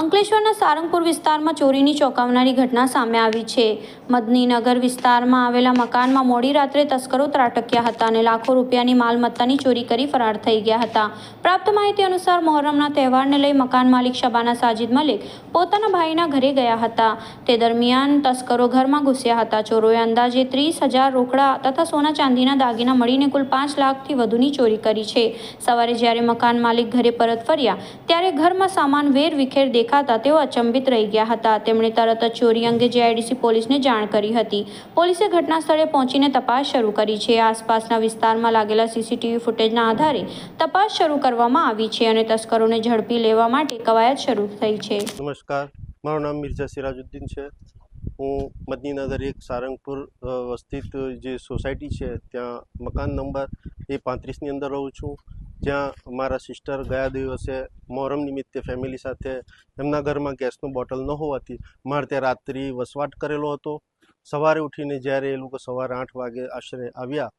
અંકલેશ્વરના સારંગપુર વિસ્તારમાં ચોરીની ચોંકાવનારી ઘટના સામે આવી છે. મદનીનગર વિસ્તારમાં આવેલા મકાનમાં મોડી રાત્રે તસ્કરો ત્રાટક્યા હતા અને લાખો રૂપિયાની માલમત્તાની ચોરી કરી ફરાર થઈ ગયા હતા. પ્રાપ્ત માહિતી અનુસાર મોહરમના તહેવારને લઈ મકાન માલિક શબાના સાજિદ મલિક પોતાના ભાઈના ઘરે ગયા હતા. તે દરમિયાન તસ્કરો ઘરમાં ઘૂસ્યા હતા. ચોરોએ અંદાજે ત્રીસ હજાર રોકડા તથા સોના ચાંદીના દાગીના મળીને કુલ પાંચ લાખથી વધુની ચોરી કરી છે. સવારે જ્યારે મકાન માલિક ઘરે પરત ફર્યા, ત્યારે ઘરમાં સામાન વેર વિખેર દેખાતા તેઓ અચંબિત રહી ગયા હતા. તેમણે તરત જ ચોરી અંગે જીઆઈડીસી પોલીસને જાણ કરી હતી. પોલીસે ઘટના સ્થળે પહોંચીને તપાસ શરૂ કરી છે. આસપાસના વિસ્તારમાં લાગેલા સીસીટીવી ફૂટેજના આધારે તપાસ શરૂ કરવામાં આવી છે અને તસ્કરોને ઝડપી લેવા માટે કવાયત શરૂ થઈ છે. નમસ્કાર. મારું નામ મિર્ઝા સિરાજુદ્દીન છે. હું મદનીનગર એક સારંગપુર અ, વસ્થિત જે સોસાયટી છે ત્યાં મકાન નંબર એ પાંત્રીસની અંદર રહું છું. જ્યાં મારા સિસ્ટર ગયા દિવસે મોહરમ નિમિત્તે ફેમિલી સાથે, એમના ઘરમાં ગેસનું બોટલ ન હોવાથી મારે ત્યાં રાત્રિ વસવાટ કરેલો હતો. સવારે ઉઠીને જ્યારે એ લોકો સવારે આઠ વાગે આશરે આવ્યા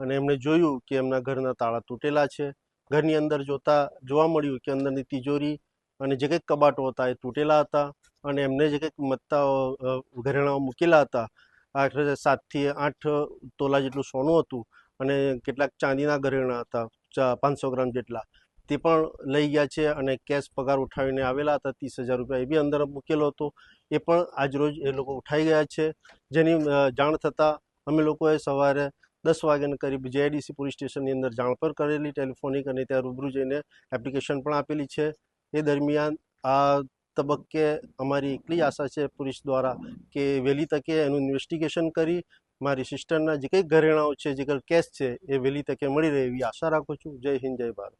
અને એમણે જોયું કે એમના ઘરના તાળા તૂટેલા છે. ઘરની અંદર જોતા જોવા મળ્યું કે અંદરની તિજોરી અને જે કંઈક કબાટો હતા એ તૂટેલા હતા અને એમને જે કંઈક મત્તાઓ ઘરેણાઓ મૂકેલા હતા. આઠ સાતથી આઠ તોલા જેટલું સોનું હતું. અને કેટલાક ચાંદીના ઘરેણાં હતા પાંચસો ગ્રામ જેટલા. તે પણ લઈ ગયા છે અને કેશ પગાર ઉઠાવીને આવેલા હતા, ત્રીસ હજાર રૂપિયા. એ બી અંદર મૂકેલો હતો. એ પણ આજરોજ એ લોકો ઉઠાઈ ગયા છે. જેની જાણ થતાં અમે લોકોએ સવારે દસ વાગ્યાના કરીબ જેઆઈડીસી પોલીસ સ્ટેશનની અંદર જાણ પર કરેલી, ટેલિફોનિક અને ત્યાં રૂબરૂ જઈને એપ્લિકેશન પણ આપેલી છે. એ દરમિયાન આ તબક્કે અમારી એટલી આશા છે પોલીસ દ્વારા કે વહેલી તકે એનું ઇન્વેસ્ટિગેશન કરી મારી સિસ્ટરના જે કંઈ ઘરેણાઓ છે, જે કંઈ કેશ છે, એ વહેલી તકે મળી રહે એવી આશા રાખું છું. જય હિન્દ, જય ભારત.